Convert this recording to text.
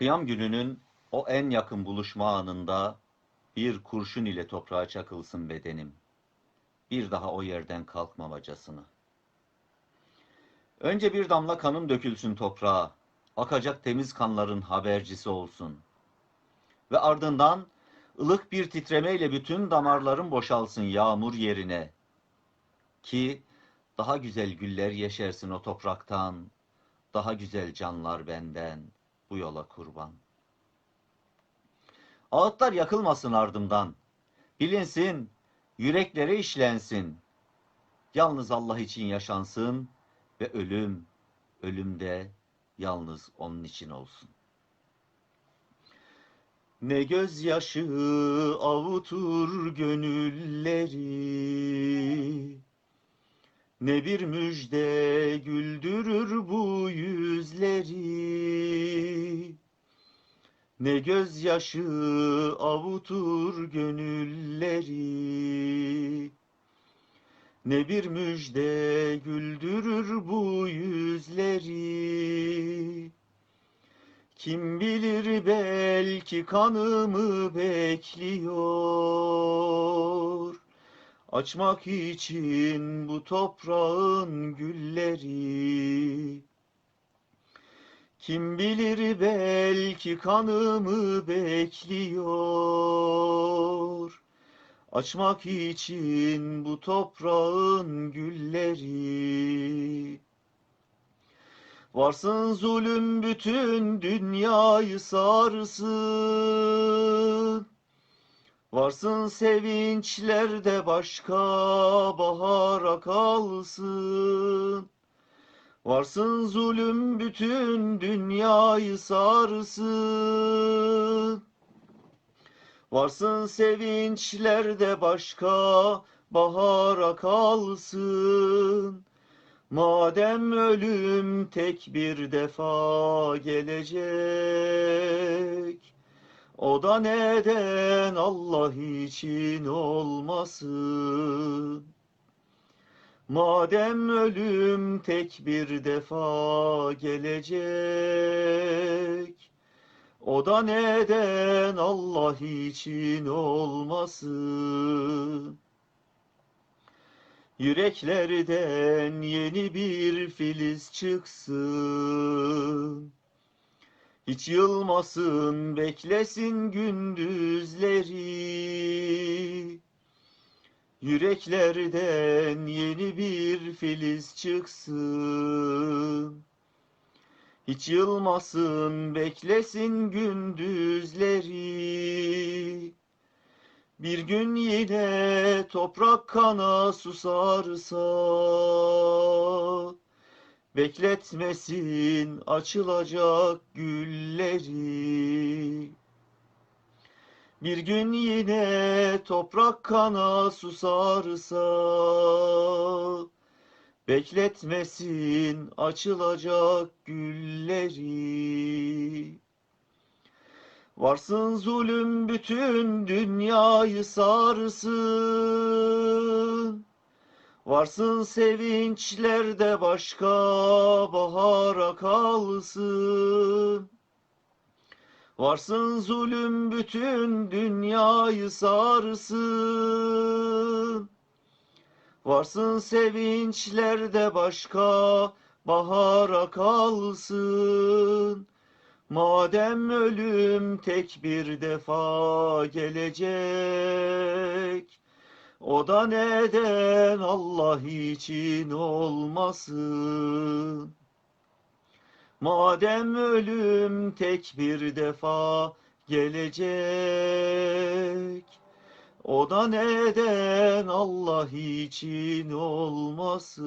Kıyam gününün o en yakın buluşma anında bir kurşun ile toprağa çakılsın bedenim. Bir daha o yerden kalkmamacasını. Önce bir damla kanım dökülsün toprağa, akacak temiz kanların habercisi olsun. Ve ardından ılık bir titremeyle bütün damarlarım boşalsın yağmur yerine. Ki daha güzel güller yeşersin o topraktan, daha güzel canlar benden bu yola kurban. Ağıtlar yakılmasın ardımdan, bilinsin, yüreklere işlensin. Yalnız Allah için yaşansın ve ölüm, ölümde yalnız onun için olsun. Ne gözyaşı avutur gönülleri, ne bir müjde güldürür bu yüzleri. Ne gözyaşı avutur gönülleri. Ne bir müjde güldürür bu yüzleri. Kim bilir belki kanımı bekliyor. Açmak için bu toprağın gülleri. Kim bilir belki kanımı bekliyor. Açmak için bu toprağın gülleri. Varsın zulüm bütün dünyayı sarsın. Varsın sevinçlerde başka bahara kalsın. Varsın zulüm bütün dünyayı sarsın. Varsın sevinçlerde başka bahara kalsın. Madem ölüm tek bir defa gelecek, o da neden Allah için olmasın? Madem ölüm tek bir defa gelecek, o da neden Allah için olmasın? Yüreklerden yeni bir filiz çıksın. Hiç yılmasın, beklesin gündüzleri. Yüreklerden yeni bir filiz çıksın. Hiç yılmasın, beklesin gündüzleri. Bir gün yine toprak kana susarsa, bekletmesin açılacak gülleri. Bir gün yine toprak kana susarsa, bekletmesin açılacak gülleri. Varsın zulüm bütün dünyayı sarsın. Varsın sevinçlerde başka bahara kalsın. Varsın zulüm bütün dünyayı sarsın. Varsın sevinçlerde başka bahara kalsın. Madem ölüm tek bir defa gelecek, o da neden Allah için olmasın? Madem ölüm tek bir defa gelecek, o da neden Allah için olmasın?